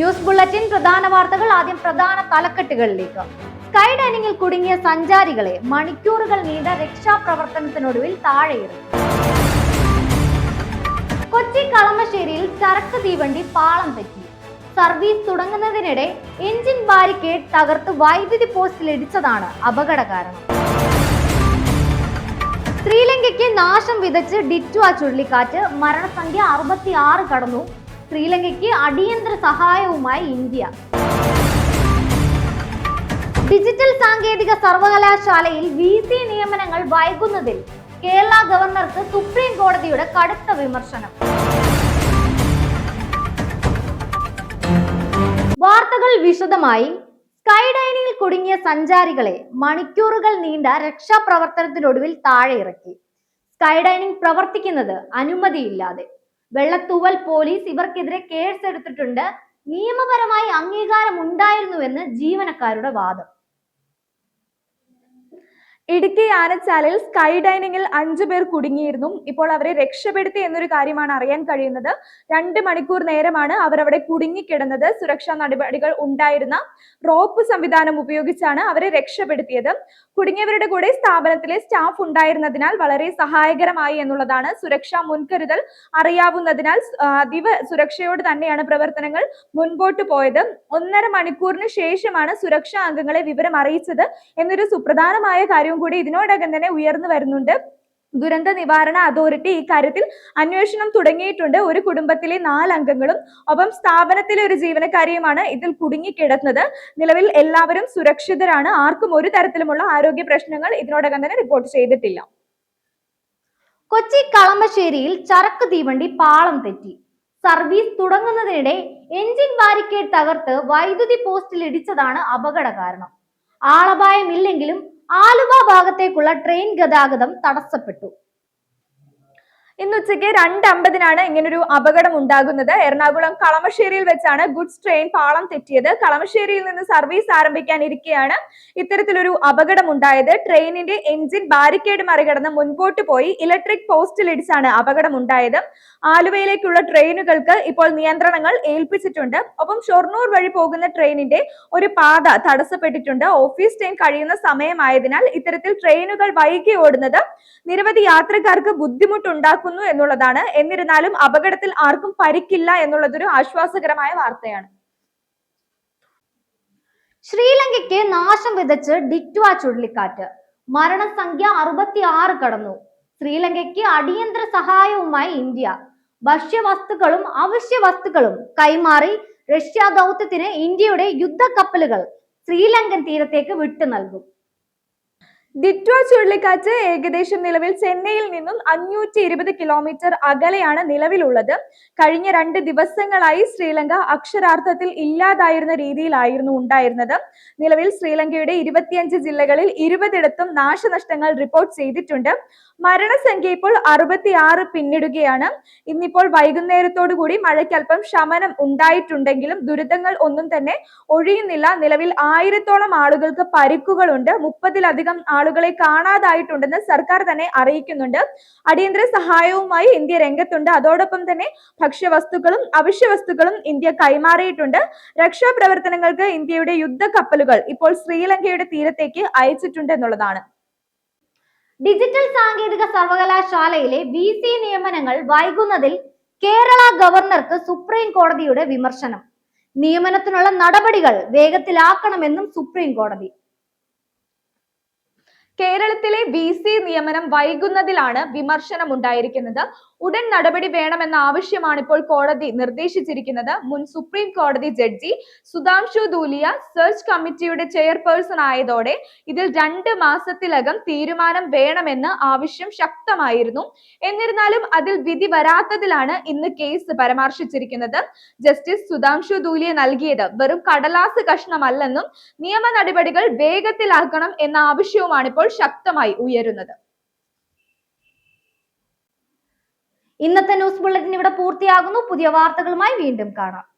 News bulletin പ്രധാന വാർത്തകൾ ആദ്യം പ്രധാന തലക്കെട്ടുകളിലേക്ക്. സ്കൈ ഡൈനിങ്ങിൽ കുടുങ്ങിയ സഞ്ചാരികളെ മണിക്കൂറുകൾ നീണ്ട രക്ഷാപ്രവർത്തനത്തിനൊടുവിൽ താഴെയിറങ്ങി. കൊച്ചി കളമശ്ശേരിയിൽ ചരക്ക് തീവണ്ടി പാളം തെറ്റി. സർവീസ് തുടങ്ങുന്നതിനിടെ എഞ്ചിൻ ബാരിക്കേഡ് തകർത്ത് വൈദ്യുതി പോസ്റ്റിൽ ഇടിച്ചതാണ് അപകട കാരണം ശ്രീലങ്കയ്ക്ക് നാശം വിതച്ച് ഡിറ്റുവ ചുഴലിക്കാറ്റ് മരണസംഖ്യ അറുപത്തി ആറ് കടന്നു. ശ്രീലങ്കയ്ക്ക് അടിയന്തര സഹായവുമായി ഇന്ത്യ. ഡിജിറ്റൽ സാങ്കേതിക സർവകലാശാലയിൽ വി സി നിയമനങ്ങൾ വൈകുന്നതിൽ കേരള ഗവർണർക്ക് സുപ്രീം കോടതിയുടെ കടുത്ത വിമർശനം. വാർത്തകൾ വിശദമായി. സ്കൈ ഡൈനിങ്ങിൽ കുടുങ്ങിയ സഞ്ചാരികളെ മണിക്കൂറുകൾ നീണ്ട രക്ഷാപ്രവർത്തനത്തിനൊടുവിൽ താഴെ ഇറക്കി സ്കൈ ഡൈനിങ് പ്രവർത്തിക്കുന്നത് അനുമതിയില്ലാതെ. വെള്ളത്തൂവൽ പോലീസ് ഇവർക്കെതിരെ കേസ് എടുത്തിട്ടുണ്ട്. നിയമപരമായി അംഗീകാരം ഉണ്ടായിരുന്നുവെന്ന് ജീവനക്കാരുടെ വാദം. ഇടുക്കി ആനച്ചാലിൽ സ്കൈ ഡൈനിങ്ങിൽ അഞ്ചു പേർ കുടുങ്ങിയിരുന്നു. ഇപ്പോൾ അവരെ രക്ഷപ്പെടുത്തി എന്നൊരു കാര്യമാണ് അറിയാൻ കഴിയുന്നത്. രണ്ട് മണിക്കൂർ നേരമാണ് അവരവിടെ കുടുങ്ങിക്കിടന്നത്. സുരക്ഷാ നടപടികൾ ഉണ്ടായിരുന്ന റോപ്പ് സംവിധാനം ഉപയോഗിച്ചാണ് അവരെ രക്ഷപ്പെടുത്തിയത്. കുടുങ്ങിയവരുടെ കൂടെ സ്ഥാപനത്തിലെ സ്റ്റാഫ് ഉണ്ടായിരുന്നതിനാൽ വളരെ സഹായകരമായി എന്നുള്ളതാണ് സുരക്ഷാ മുൻകരുതൽ അറിയാവുന്നതിനാൽ അതീവ സുരക്ഷയോട് തന്നെയാണ് പ്രവർത്തനങ്ങൾ മുൻപോട്ട് പോയത്. ഒന്നര മണിക്കൂറിന് ശേഷമാണ് സുരക്ഷാ അംഗങ്ങളെ വിവരം അറിയിച്ചത് എന്നൊരു സുപ്രധാനമായ കാര്യവും കൂടി ഇതിനോടകം തന്നെ ഉയർന്നു വരുന്നുണ്ട്. ദുരന്ത നിവാരണ അതോറിറ്റി ഇക്കാര്യത്തിൽ അന്വേഷണം തുടങ്ങിയിട്ടുണ്ട്. ഒരു കുടുംബത്തിലെ നാലംഗങ്ങളും ഒപ്പം സ്ഥാപനത്തിലെ ഒരു ജീവനക്കാരിയുമാണ് ഇതിൽ കുടുങ്ങിക്കിടന്നത്. നിലവിൽ എല്ലാവരും സുരക്ഷിതരാണ്. ആർക്കും ഒരു തരത്തിലുമുള്ള ആരോഗ്യ പ്രശ്നങ്ങൾ ഇതിനോടകം തന്നെ റിപ്പോർട്ട് ചെയ്തിട്ടില്ല. കൊച്ചി കളമശ്ശേരിയിൽ ചരക്ക് തീവണ്ടി പാളം തെറ്റി. സർവീസ് തുടങ്ങുന്നതിനിടെ എഞ്ചിൻ ബാരിക്കേഡ് തകർത്ത് വൈദ്യുതി പോസ്റ്റിൽ ഇടിച്ചതാണ് അപകട കാരണം ആളപായമില്ലെങ്കിലും ആലുവ ഭാഗത്തേക്കുള്ള ട്രെയിൻ ഗതാഗതം തടസ്സപ്പെട്ടു. ഇന്ന് ഉച്ചയ്ക്ക് രണ്ട് അമ്പതിനാണ് ഇങ്ങനൊരു അപകടം ഉണ്ടാകുന്നത് എറണാകുളം കളമശ്ശേരിയിൽ വെച്ചാണ് ഗുഡ്സ് ട്രെയിൻ പാളം തെറ്റിയത്. കളമശ്ശേരിയിൽ നിന്ന് സർവീസ് ആരംഭിക്കാനിരിക്കെയാണ് ഇത്തരത്തിലൊരു അപകടം ഉണ്ടായത് ട്രെയിനിന്റെ എഞ്ചിൻ ബാരിക്കേഡ് മറികടന്ന് മുൻപോട്ട് പോയി. ഇലക്ട്രിക് പോസ്റ്റിൽ ഇടിച്ചാണ് അപകടം ഉണ്ടായത് ആലുവയിലേക്കുള്ള ട്രെയിനുകൾക്ക് ഇപ്പോൾ നിയന്ത്രണങ്ങൾ ഏൽപ്പിച്ചിട്ടുണ്ട്. ഒപ്പം ഷൊർണൂർ വഴി പോകുന്ന ട്രെയിനിന്റെ ഒരു പാത തടസ്സപ്പെട്ടിട്ടുണ്ട്. ഓഫീസ് ടൈം കഴിയുന്ന സമയമായതിനാൽ ഇത്തരത്തിൽ ട്രെയിനുകൾ വൈകി ഓടുന്നത് നിരവധി യാത്രക്കാർക്ക് ബുദ്ധിമുട്ടുണ്ടാക്കുന്നു എന്നുള്ളതാണ്. എന്നിരുന്നാലും അപകടത്തിൽ ആർക്കും പരിക്കില്ല എന്നുള്ളതൊരു ആശ്വാസകരമായ വാർത്തയാണ്. ശ്രീലങ്കയ്ക്ക് നാശം വിതച്ച് ഡിറ്റുവ ചുഴലിക്കാറ്റ്. മരണസംഖ്യ അറുപത്തി ആറ് കടന്നു. ശ്രീലങ്കയ്ക്ക് അടിയന്തര സഹായവുമായി ഇന്ത്യ. ഭക്ഷ്യവസ്തുക്കളും അവശ്യ വസ്തുക്കളും കൈമാറി റഷ്യ ദൗത്യത്തിന് ഇന്ത്യയുടെ യുദ്ധക്കപ്പലുകൾ ശ്രീലങ്കൻ തീരത്തേക്ക് വിട്ടു നൽകും ഡിറ്റ്വ ചുഴലിക്കാറ്റ് ഏകദേശം നിലവിൽ ചെന്നൈയിൽ നിന്നും അഞ്ഞൂറ്റി ഇരുപത് കിലോമീറ്റർ അകലെയാണ് നിലവിലുള്ളത്. കഴിഞ്ഞ രണ്ട് ദിവസങ്ങളായി ശ്രീലങ്ക അക്ഷരാർത്ഥത്തിൽ ഇല്ലാതായിരുന്ന രീതിയിലായിരുന്നു ഉണ്ടായിരുന്നത്. നിലവിൽ ശ്രീലങ്കയുടെ ഇരുപത്തിയഞ്ച് ജില്ലകളിൽ ഇരുപതിടത്തും നാശനഷ്ടങ്ങൾ റിപ്പോർട്ട് ചെയ്തിട്ടുണ്ട്. മരണസംഖ്യ ഇപ്പോൾ അറുപത്തിയാറ് പിന്നിടുകയാണ്. ഇന്നിപ്പോൾ വൈകുന്നേരത്തോടു കൂടി മഴയ്ക്ക് അല്പം ശമനം ഉണ്ടായിട്ടുണ്ടെങ്കിലും ദുരിതങ്ങൾ ഒന്നും തന്നെ ഒഴിയുന്നില്ല. നിലവിൽ ആയിരത്തോളം ആളുകൾക്ക് പരിക്കുകളുണ്ട്. മുപ്പതിലധികം ആളുകളെ കാണാതായിട്ടുണ്ടെന്ന് സർക്കാർ തന്നെ അറിയിക്കുന്നുണ്ട്. അടിയന്തര സഹായവുമായി ഇന്ത്യ രംഗത്തുണ്ട്. അതോടൊപ്പം തന്നെ ഭക്ഷ്യവസ്തുക്കളും അവശ്യ വസ്തുക്കളും ഇന്ത്യ കൈമാറിയിട്ടുണ്ട്. രക്ഷാപ്രവർത്തനങ്ങൾക്ക് ഇന്ത്യയുടെ യുദ്ധ കപ്പലുകൾ ഇപ്പോൾ ശ്രീലങ്കയുടെ തീരത്തേക്ക് അയച്ചിട്ടുണ്ട് എന്നുള്ളതാണ്. ഡിജിറ്റൽ സാങ്കേതിക സർവകലാശാലയിലെ വി സി നിയമനങ്ങൾ വൈകുന്നതിൽ കേരള ഗവർണർക്ക് സുപ്രീം കോടതിയുടെ വിമർശനം. നിയമനത്തിനുള്ള നടപടികൾ വേഗത്തിലാക്കണമെന്നും സുപ്രീം കോടതി. കേരളത്തിലെ വി സി നിയമനം വൈകുന്നതിലാണ് വിമർശനം ഉണ്ടായിരിക്കുന്നത് ഉടൻ നടപടി വേണമെന്ന ആവശ്യമാണ് ഇപ്പോൾ കോടതി നിർദ്ദേശിച്ചിരിക്കുന്നത്. മുൻ സുപ്രീം കോടതി ജഡ്ജി സുധാംശു ദൂലിയ സെർച്ച് കമ്മിറ്റിയുടെ ചെയർപേഴ്സൺ ആയതോടെ ഇതിൽ രണ്ട് മാസത്തിലകം തീരുമാനം വേണമെന്ന് ആവശ്യം ശക്തമായിരുന്നു. എന്നിരുന്നാലും അതിൽ വിധി വരാത്തതിലാണ് ഇന്ന് കേസ് പരാമർശിച്ചിരിക്കുന്നത്. ജസ്റ്റിസ് സുധാംശു ദൂലിയ നൽകിയത് വെറും കടലാസ് കഷ്ണമല്ലെന്നും നിയമ നടപടികൾ വേഗത്തിലാക്കണം എന്ന ആവശ്യവുമാണ് ഇപ്പോൾ ശക്തമായി ഉയരുന്നത്. ഇന്നത്തെ ന്യൂസ് ബുള്ളറ്റിൻ ഇവിടെ പൂർത്തിയാകുന്നു. പുതിയ വാർത്തകളുമായി വീണ്ടും കാണാം.